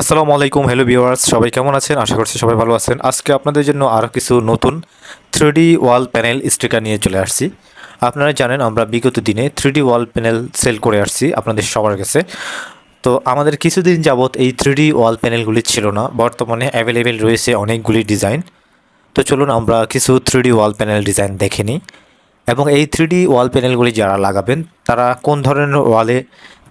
আসসালামু আলাইকুম hello viewers সবাই কেমন আছেন? আশা করছি সবাই ভালো আছেন। আজকে আপনাদের জন্য আরও কিছু নতুন থ্রিডি ওয়াল প্যানেল স্টিকার নিয়ে চলে আসছি। আপনারা জানেন, আমরা বিগত দিনে থ্রিডি ওয়াল প্যানেল সেল করে আসছি আপনাদের সবার কাছে। তো আমাদের কিছুদিন যাবৎ এই থ্রিডি ওয়াল প্যানেলগুলি ছিল না, বর্তমানে অ্যাভেলেবেল রয়েছে অনেকগুলি ডিজাইন তো চলুন আমরা কিছু থ্রিডি ওয়াল প্যানেল ডিজাইন দেখে নিই। এবং এই থ্রিডি ওয়াল প্যানেলগুলি যারা লাগাবেন, তারা কোন ধরনের ওয়ালে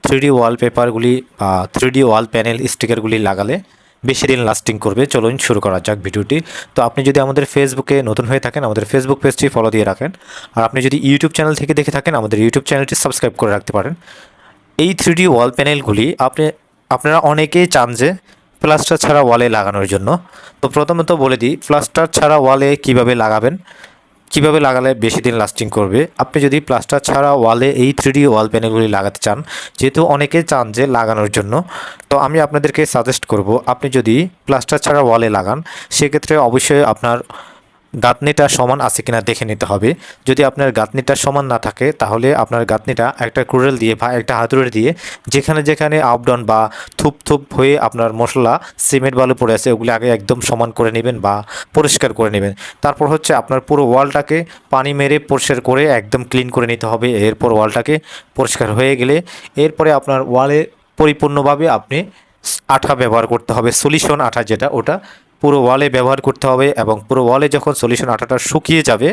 থ্রিডি ওয়ালপেপারগুলি বা থ্রিডি ওয়াল প্যানেল স্টিকারগুলি লাগালে বেশি দিন লাস্টিং করবে। চলুন শুরু করা যাক ভিডিওটি। তো আপনি যদি আমাদের ফেসবুকে নতুন হয়ে থাকেন, আমাদের ফেসবুক পেজটি ফলো দিয়ে রাখেন। আর আপনি যদি ইউটিউব চ্যানেল থেকে দেখে থাকেন, আমাদের ইউটিউব চ্যানেলটি সাবস্ক্রাইব করে রাখতে পারেন। এই থ্রিডি ওয়াল প্যানেলগুলি আপনি, আপনারা অনেকেই চান যে প্লাস্টার ছাড়া ওয়ালে লাগানোর জন্য। তো প্রথমত বলে দিই প্লাস্টার ছাড়া ওয়ালে কীভাবে লাগাবেন? কীভাবে লাগালে বেশি দিন লাস্টিং করবে? আপনি যদি প্লাস্টার ছাড়া ওয়ালে এই থ্রিডি ওয়াল প্যানেলগুলি লাগাতে চান, যেহেতু অনেকে চান যে লাগানোর জন্য, তো আমি আপনাদেরকে সাজেস্ট করব, আপনি যদি প্লাস্টার ছাড়া ওয়ালে লাগান, সেক্ষেত্রে অবশ্যই আপনার গাঁথনিটা সমান আছে কিনা দেখে নিতে হবে। যদি আপনার গাঁথনিটা সমান না থাকে, তাহলে আপনার গাঁথনিটা একটা কুড়েল দিয়ে বা একটা হাতুড়ে দিয়ে যেখানে যেখানে আপ ডাউন বা থুপ থুপ হয়ে আপনার মশলা সিমেন্ট বালু পড়ে আছে, ওগুলি আগে একদম সমান করে নেবেন বা পরিষ্কার করে নেবেন। তারপর হচ্ছে আপনার পুরো ওয়ালটাকে পানি মেরে পরিষ্কার করে একদম ক্লিন করে নিতে হবে। এরপর ওয়ালটাকে পরিষ্কার হয়ে গেলে এরপরে আপনার ওয়ালে পরিপূর্ণভাবে আপনি আঠা ব্যবহার করতে হবে। সলিউশন আঠা যেটা, ওটা পুরো ওয়ালে ব্যবহার করতে হবে এবং পুরো ওয়ালে যখন সলিউশন আটাটা শুকিয়ে যাবে,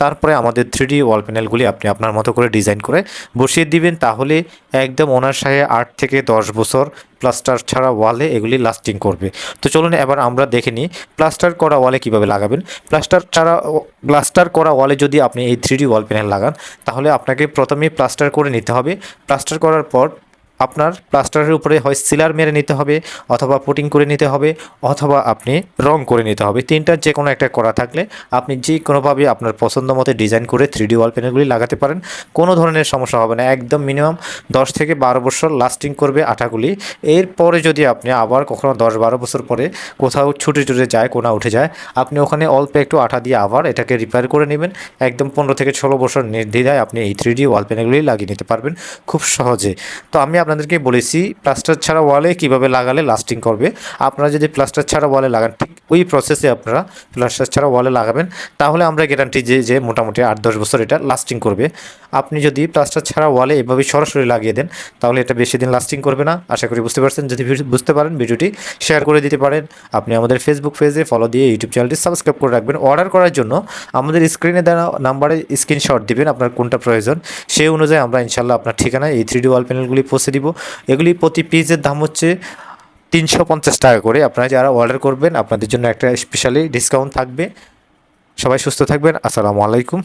তারপরে আমাদের থ্রিডি ওয়াল প্যানেলগুলি আপনি আপনার মতো করে ডিজাইন করে বসিয়ে দিবেন। তাহলে একদম ওনার সাহে আট থেকে দশ বছর প্লাস্টার ছাড়া ওয়ালে এগুলি লাস্টিং করবে। তো চলুন এবার আমরা দেখে নিই প্লাস্টার করা ওয়ালে কীভাবে লাগাবেন। প্লাস্টার ছাড়া প্লাস্টার করা ওয়ালে যদি আপনি এই থ্রিডি ওয়াল প্যানেল লাগান, তাহলে আপনাকে প্রথমে প্লাস্টার করে নিতে হবে। প্লাস্টার করার পর আপনার প্লাস্টারের উপরে হয় সিলার মেরে নিতে হবে অথবা পুটিং করে নিতে হবে অথবা আপনি রং করে নিতে হবে। তিনটার যে কোনো একটা করা থাকলে আপনি যে কোনোভাবে আপনার পছন্দ মতো ডিজাইন করে থ্রি ডি ওয়াল প্যানেলগুলি লাগাতে পারেন। কোনো ধরনের সমস্যা হবে না। একদম মিনিমাম দশ থেকে বারো বছর লাস্টিং করবে আঠাগুলি। এরপরে যদি আপনি আবার কখনো দশ বারো বছর পরে কোথাও ছুটে ছুটে যায়, কোনা উঠে যায়, আপনি ওখানে অল্প একটু আঠা দিয়ে আবার এটাকে রিপেয়ার করে নেবেন। একদম পনেরো থেকে ষোলো বছর নির্দ্বিধায় আপনি এই থ্রি ডি ওয়াল প্যানেলগুলি লাগিয়ে নিতে পারবেন খুব সহজে। তো আমি আপনাদেরকে বলেছি প্লাস্টার ছাড়া ওয়ালে কীভাবে লাগালে লাস্টিং করবে। আপনারা যদি প্লাস্টার ছাড়া ওয়ালে লাগান, ঠিক ওই প্রসেসে আপনারা প্লাস্টার ছাড়া ওয়ালে লাগাবেন। তাহলে আমরা গ্যারান্টি যে যে মোটামুটি আট, দশ বছর এটা লাস্টিং করবে। আপনি যদি প্লাস্টার ছাড়া ওয়ালে এভাবে সরাসরি লাগিয়ে দেন, তাহলে এটা বেশি দিন লাস্টিং করবে না। আশা করি বুঝতে পারছেন। যদি বুঝতে পারেন, ভিডিওটি শেয়ার করে দিতে পারেন। আপনি আমাদের ফেসবুক পেজে ফলো দিয়ে ইউটিউব চ্যানেলটি সাবস্ক্রাইব করে রাখবেন। অর্ডার করার জন্য আমাদের স্ক্রিনে দেওয়া নাম্বারে স্ক্রিনশট দিবেন, আপনার কোনটা প্রয়োজন। সেই অনুযায়ী আমরা ইনশাল্লাহ আপনার ঠিকানায় এই থ্রি ডি ওয়াল প্যানেলগুলি পৌঁছে দিব। এগুলি প্রতি পিসের দাম হচ্ছে তিনশো পঞ্চাশ টাকা করে আপনারা যারা অর্ডার করবেন, আপনাদের জন্য একটা স্পেশালি ডিসকাউন্ট থাকবে। সবাই সুস্থ থাকবেন। আসসালামু আলাইকুম।